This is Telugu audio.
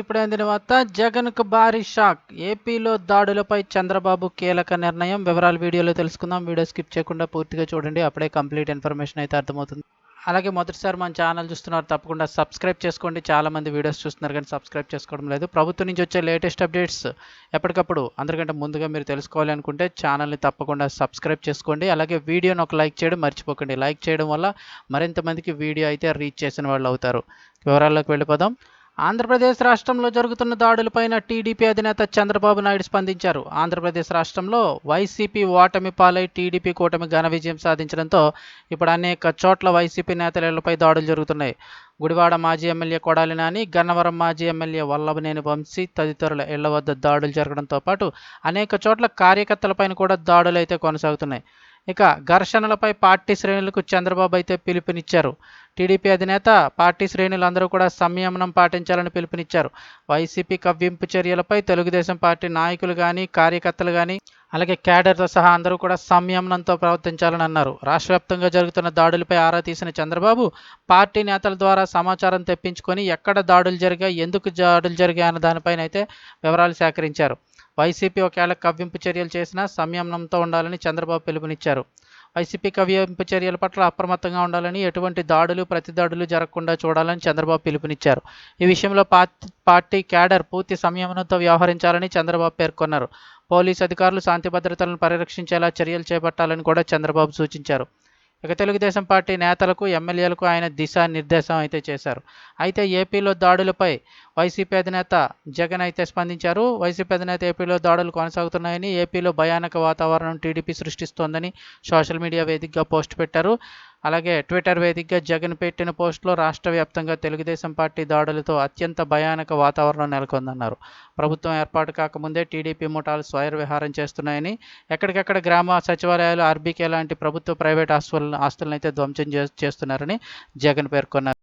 ఇప్పుడు అందిన వార్త జగన్కు భారీ షాక్. ఏపీలో దాడులపై చంద్రబాబు కీలక నిర్ణయం. వివరాలు వీడియోలో తెలుసుకుందాం. వీడియో స్కిప్ చేయకుండా పూర్తిగా చూడండి. అప్పుడే కంప్లీట్ ఇన్ఫర్మేషన్ అయితే అర్థమవుతుంది. అలాగే మొదటిసారి మన ఛానల్ చూస్తున్నారు తప్పకుండా సబ్స్క్రైబ్ చేసుకోండి. చాలామంది వీడియోస్ చూస్తున్నారు కానీ సబ్స్క్రైబ్ చేసుకోవడం లేదు. ప్రభుత్వం నుంచి వచ్చే లేటెస్ట్ అప్డేట్స్ ఎప్పటికప్పుడు అందరికంటే ముందుగా మీరు తెలుసుకోవాలి అనుకుంటే ఛానల్ని తప్పకుండా సబ్స్క్రైబ్ చేసుకోండి. అలాగే వీడియోని ఒక లైక్ చేయడం మర్చిపోకండి. లైక్ చేయడం వల్ల మరింత మందికి వీడియో అయితే రీచ్ చేసిన వాళ్ళు అవుతారు. వివరాల్లోకి వెళ్ళిపోదాం. ఆంధ్రప్రదేశ్ రాష్ట్రంలో జరుగుతున్న దాడులపైన టీడీపీ అధినేత చంద్రబాబు నాయుడు స్పందించారు. ఆంధ్రప్రదేశ్ రాష్ట్రంలో వైసీపీ ఓటమి పాలై టీడీపీ కూటమి ఘన విజయం సాధించడంతో ఇప్పుడు అనేక చోట్ల వైసీపీ నేతలపై దాడులు జరుగుతున్నాయి. గుడివాడ మాజీ ఎమ్మెల్యే కొడాలి నాని గన్నవరం మాజీ ఎమ్మెల్యే వల్లభనేని వంశీ తదితరుల ఇళ్ళ వద్ద దాడులు జరగడంతో పాటు అనేక చోట్ల కార్యకర్తలపైన కూడా దాడులు అయితే కొనసాగుతున్నాయి. ఇక ఘర్షణలపై పార్టీ శ్రేణులకు చంద్రబాబు అయితే పిలుపునిచ్చారు. టీడీపీ అధినేత పార్టీ శ్రేణులందరూ కూడా సంయమనం పాటించాలని పిలుపునిచ్చారు. వైసీపీ కవ్వింపు చర్యలపై తెలుగుదేశం పార్టీ నాయకులు కానీ కార్యకర్తలు కానీ అలాగే క్యాడర్తో సహా అందరూ కూడా సంయమనంతో ప్రవర్తించాలని అన్నారు. రాష్ట్ర వ్యాప్తంగా జరుగుతున్న దాడులపై ఆరా తీసిన చంద్రబాబు పార్టీ నేతల ద్వారా సమాచారం తెప్పించుకొని ఎక్కడ దాడులు జరిగాయి ఎందుకు దాడులు జరిగాయి అన్న దానిపైన అయితే వివరాలు సేకరించారు. వైసీపీ ఒకవేళ కవ్వింపు చర్యలు చేసినా సంయమనంతో ఉండాలని చంద్రబాబు పిలుపునిచ్చారు. వైసీపీ కవ్వింపు చర్యల పట్ల అప్రమత్తంగా ఉండాలని ఎటువంటి దాడులు ప్రతిదాడులు జరగకుండా చూడాలని చంద్రబాబు పిలుపునిచ్చారు. ఈ విషయంలో పార్టీ క్యాడర్ పూర్తి సంయమనంతో వ్యవహరించాలని చంద్రబాబు పేర్కొన్నారు. పోలీసు అధికారులు శాంతి భద్రతలను పరిరక్షించేలా చర్యలు చేపట్టాలని కూడా చంద్రబాబు సూచించారు. ఇక తెలుగుదేశం పార్టీ నేతలకు ఎమ్మెల్యేలకు ఆయన దిశానిర్దేశం అయితే చేశారు. అయితే ఏపీలో దాడులపై వైసీపీ అధినేత జగన్ అయితే స్పందించారు. వైసీపీ అధినేత ఏపీలో దాడులు కొనసాగుతున్నాయని ఏపీలో భయానక వాతావరణం టీడీపీ సృష్టిస్తోందని సోషల్ మీడియా వేదికగా పోస్ట్ పెట్టారు. అలాగే ట్విట్టర్ వేదికగా జగన్ పెట్టిన పోస్టులో రాష్ట్ర వ్యాప్తంగా తెలుగుదేశం పార్టీ దాడులతో అత్యంత భయానక వాతావరణం నెలకొందన్నారు. ప్రభుత్వం ఏర్పాటు కాకముందే టీడీపీ ముఠాలు స్వైర విహారం చేస్తున్నాయని ఎక్కడికక్కడ గ్రామ సచివాలయాలు ఆర్బీకే లాంటి ప్రభుత్వ ప్రైవేట్ ఆస్తులను ఆస్తులను అయితే ధ్వంసం చేస్తున్నారని జగన్ పేర్కొన్నారు.